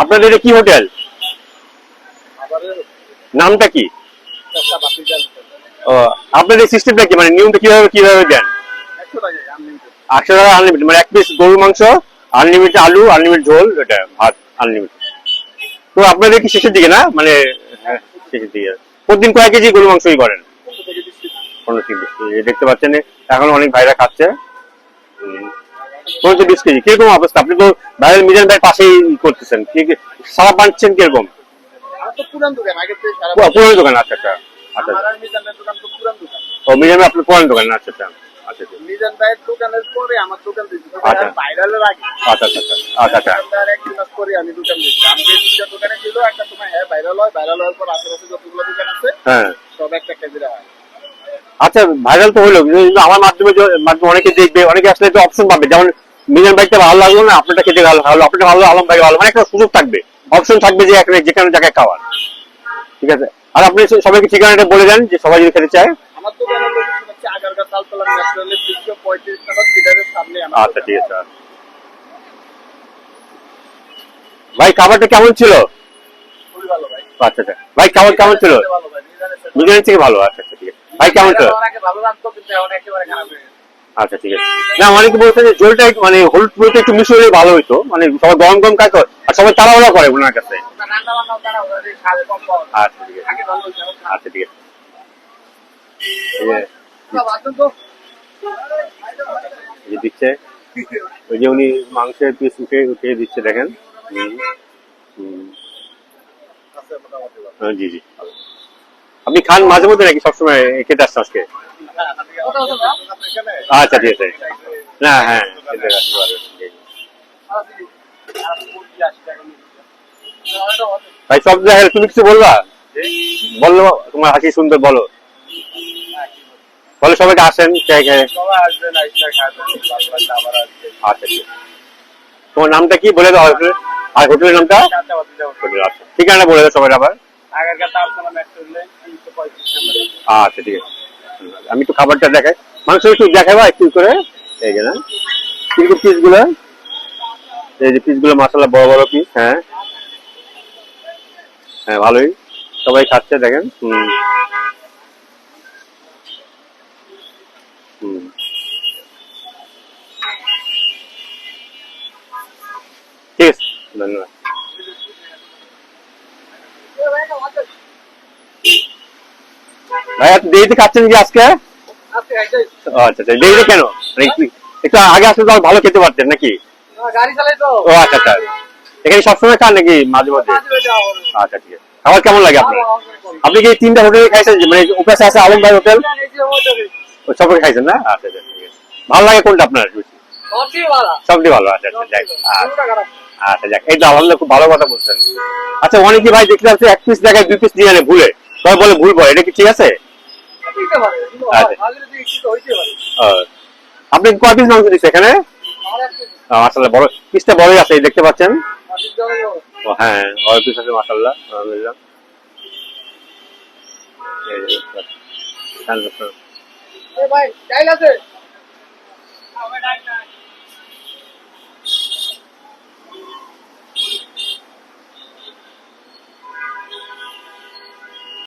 আপনাদের এটা কি হোটেল? নামটা কি? ও আপনাদের সিস্টেমটা কি? মানে নিয়মটা কীভাবে কীভাবে দেন? একশো টাকা আনলিমিটেড মানে এক পিস গরুর মাংস আনলিমিটেড আলু আনলিমিটেড ঝোল এটা ভাত আনলিমিটেড তো আপনাদের কি শেষের দিকে না? মানে হ্যাঁ শেষের দিকে। প্রতিদিন কয়েক কেজি গরুর মাংসই করেন? পনেরো কেজি দেখতে পাচ্ছেন এখন অনেক ভাইরা খাচ্ছে। পনেরো বিশ কেজি কীরকম অবস্থা? আপনি তো ভাইরাল মিজান ভাই পাশেই করতেছেন। কি সারা বাঁধছেন কীরকম? পুরান দোকান আচ্ছা আচ্ছা আচ্ছা। ও মিজান ভাই আপনার পুরানো দোকান আচ্ছা আচ্ছা আচ্ছা আচ্ছা। মিজান ভাইয়ের দোকানের পরে আমার দোকান দিয়েছি আচ্ছা। ভাইরালের আগে। আচ্ছা আচ্ছা আচ্ছা আচ্ছা এক মাস পরে আমি দোকান দিয়েছি। আমি দোকানে ছিল একটা তোমার হ্যাঁ ভাইরাল হয় ভাইরাল হওয়ার পর আশেপাশে যতগুলো দোকান আছে হ্যাঁ। সব একটা কেজিরা হয়। আচ্ছা ভাইরাল তো হলো কিন্তু আমার মাধ্যমে মাধ্যমে অনেকে দেখবে অনেকে আসলে যে অপশন পাবে। যেমন মিজান ভাইটা ভালো লাগল না আপনারটা খেতে ভালো ভালো আপনারটা ভালো আলম ভাই ভালো মানে একটা সুযোগ থাকবে। অপশন থাকবে যে এখানে যেখানে জায়গায় খাওয়ার। ঠিক আছে? আর আপনি সবাইকে ঠিকানাটা বলে দেন যে সবাই যদি খেতে চায়। আমার দোকানের লোকেশন হচ্ছে আগারগাঁ তালতলা ন্যাশনালে তিনশো পঁয়ত্রিশ নম্বর ফিডারের সামনে আচ্ছা ঠিক আছে। ভাই খাবারটা কেমন ছিল? খুবই ভালো ভাই। আচ্ছা আচ্ছা। ভাই খাবার কেমন ছিল? ভালো ভাই মিজানের থেকে ভালো আচ্ছা। আছে ভাই কেমন গেছে। আচ্ছা ঠিক আছে। না অনেকে বলছে যে জলটা একটু মানে হলুদ বলতে একটু মিশে হলে ভালো হইতো। মানে সবাই গরম গরম খায় তো আর সবাই তাড়াহুড়া করে ওনার কাছে। আচ্ছা ঠিক আছে। আচ্ছা ঠিক আছে। দিচ্ছে ওই যে উনি মাংসের পিস উঠে উঠিয়ে দিচ্ছে দেখেন। হ্যাঁ, জি জি। আপনি খান মাঝে মধ্যে নাকি সবসময় খেতে আসছেন আজকে? আচ্ছা ঠিক আছে। না হ্যাঁ। ভাই সব জায়গায় তুমি কিছু বলবা? বলল তোমার হাসি সুন্দর বলো। বলো সবাইকে আসেন। আচ্ছা তোমার নামটা কি বলে দাও আর হোটেলের নামটা? আচ্ছা। ঠিকানা বলে দাও সবাই আবার। আগেরকার তালতলা মেট্রো রেলে 335 নম্বরে। আচ্ছা ঠিক আছে। আমি তো খাবারটা দেখাই। মাংস একটু দেখাবো একটু করে। এই যে না, কিন্তু পিসগুলো, এই যে পিসগুলো মশলা, বড় বড় পিস হ্যাঁ। হ্যাঁ ভালোই। সবাই খাচ্ছে, দেখেন। হুম। হুম ঠিক আছে ধন্যবাদ ভাই আপনি দেরিতে খাচ্ছেন কি আজকে? আচ্ছা আচ্ছা দেরিতে কেন? মানে একটু- আগে আসলে তো ভালো খেতে পারতেন নাকি। ও আচ্ছা আচ্ছা। এখানে সবসময় খান নাকি মাঝে মাঝে। আচ্ছা ঠিক আছে। খাবার কেমন লাগে আপনার। আপনি কি তিনটা হোটেলে খাইছেন মানে উপাসে আছে আলম ভাই হোটেল? সবাই খাইছেন না? আচ্ছা আচ্ছা ভালো লাগে কোনটা আপনার? ভালো। সবটি ভালো আচ্ছা আচ্ছা যাক আচ্ছা? আচ্ছা যাক এই তো আলহামদুলিল্লাহ খুব ভালো কথা বলছেন। আচ্ছা অনেকে ভাই দেখলাম এক পিস জায়গায় দুই পিস নিয়ে আনে ভুলে। সবাই বলে ভুল বলে এটা কি ঠিক আছে? আপনি কয় পিস মাংস দিচ্ছে এখানে মাসাল্লাহ বড় পিসটা বড়ই আছে দেখতে পাচ্ছেন হ্যাঁ বড় পিস আছে মাসাল্লাহ আলহামদুলিল্লাহ হ্যাঁ, ভাই, ডাইল আছে?